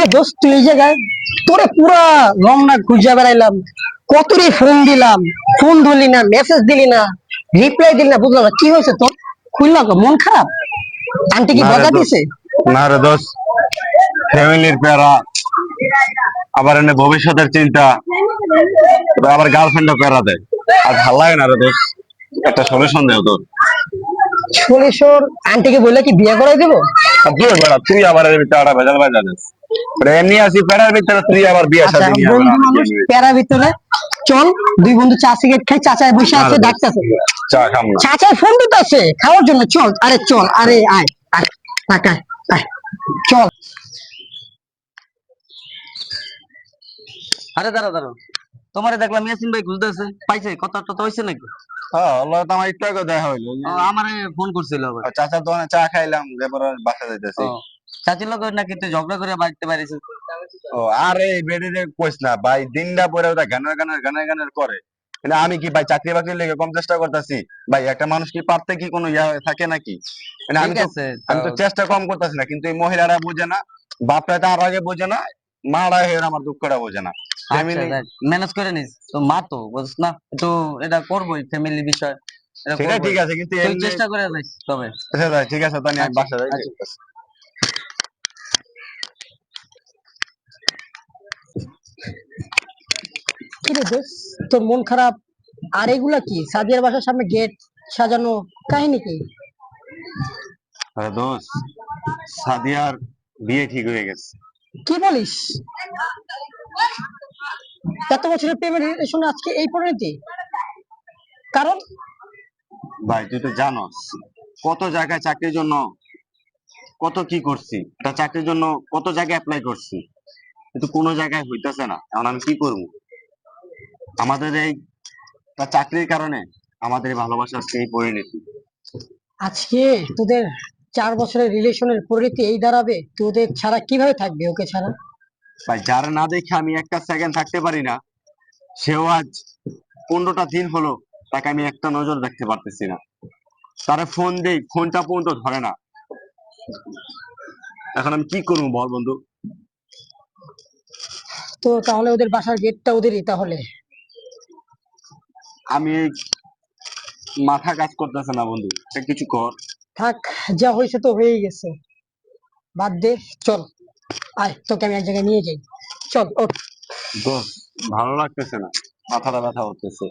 কিরে দোস্ত তুই এই জায়গায় তোরে পুরা লং না খুঁজে বেড়াইলাম। কতরে ফোন দিলাম ফোন ধরলি না মেসেজ দিলি না রিপ্লাই দিলি না বুঝলাম না কি হয়েছে তোর? খুললাম তো মন খারাপ? আন্টি কি বকা দিছে? না রে দোষ ফ্যামিলির প্যারা আবার এনে ভবিষ্যতের চিন্তা আবার গার্লফ্রেন্ডও প্যারা দেয়। আর ভালো লাগে না রে দোষ একটা সলিউশন দেও তোর। সলিশোর আন্টিকে বলে কি বিয়ে করাই দেবো? আর তুই বেড়া তুই আবার ভিতরে ভেজাল ভেজাল এমনি আসি প্যারার ভিতরে তুই আবার বিয়ে আচ্ছা শাদী নিয়ে বন্ধু মানুষ আমাকে নিয়ে প্যারা ভিতরে। চল দুই বন্ধু চা সিগারেট খাই চাচায় বসে আছে ডাকতেছে। চা খাম না। চাচায় ফোন দিতেছে খাওয়ার জন্য। চল আরে চল আরে আয় আয় আয়, চল। আরে দাঁড়া দাঁড়া তোমারে দেখলাম ইয়াসিন ভাই খুঁজতেছে। পাইছে? কথা টথা হয়েছে নাকি? হ্যাঁ আল্লাহ তো আমার একটু আগে দেখা হইল। আমারে ফোন করছিল আবার। চাচা তো চা খাইলাম তারপর বাসা যাইতেছি। চাচির লোক নাকি তুই ঝগড়া করে বাড়িতে পারিস? ও আরে বেডে কইস না ভাই দিনটা পরে ওটা গানের গানের গানের গানের করে। কিন্তু আমি কি ভাই চাকরি বাকরির লেগে কম চেষ্টা করতেছি? ভাই একটা মানুষ কি পারতে কি কোনো ইয়া থাকে নাকি? মানে আমি তো আমি তো চেষ্টা কম করতেছি না কিন্তু এই মহিলারা বোঝে না বাপরা তার আগে বোঝে না মারা হয়ে আমার দুঃখটা বোঝে না। ম্যানেজ করে নিস। তো মা তো বুঝছ না? তো এটা করবোই ফ্যামিলি বিষয়। সেটা ঠিক আছে কিন্তু চেষ্টা করে যাইস তবে। আচ্ছা ঠিক আছে তাহলে আমি আচ্ছা, বাসা যাই রে তোর মন খারাপ। আর এগুলা কি? সাদিয়ার বাসার সামনে গেট সাজানো কাহিনী কি? আরে দোষ সাদিয়ার বিয়ে ঠিক হয়ে গেছে। কি বলিস? এত বছরের প্রেমের রিলেশন আজকে এই পরিণতি। কারণ? ভাই তুই তো জানোস কত জায়গায় চাকরির জন্য কত কি করছি একটা চাকরির জন্য কত জায়গায় অ্যাপ্লাই করছি কিন্তু কোনো জায়গায় হইতাছে না। এখন আমি কি করব? আমাদের এই চাকরির কারণে আমাদের ভালোবাসা আজকে এই পরিণতি আজকে তোদের চার বছরের রিলেশনের পরিণতি এই দাঁড়াবে। তোদের ছাড়া কীভাবে থাকবে ওকে ছাড়া? ভাই যারা না দেখে আমি একটা সেকেন্ড থাকতে পারি না সেও আজ পনেরোটা দিন হলো তাকে আমি একটা নজর দেখতে পারতেছি না। তারা ফোন দেই ফোনটা পর্যন্ত ধরে না। এখন আমি কি করব বল বন্ধু? তো তাহলে ওদের বাসার গেটটা ওদেরই তাহলে। আমি মাথা কাজ করতেছে না বন্ধু। একটা কিছু কর। থাক যা হয়েছে তো হয়েই গেছে। বাদ দে চল। আয় তোকে আমি এক জায়গায় নিয়ে যাই। চল ওঠ। দোষ ভালো লাগতেছে না। মাথাটা ব্যথা করতেছে।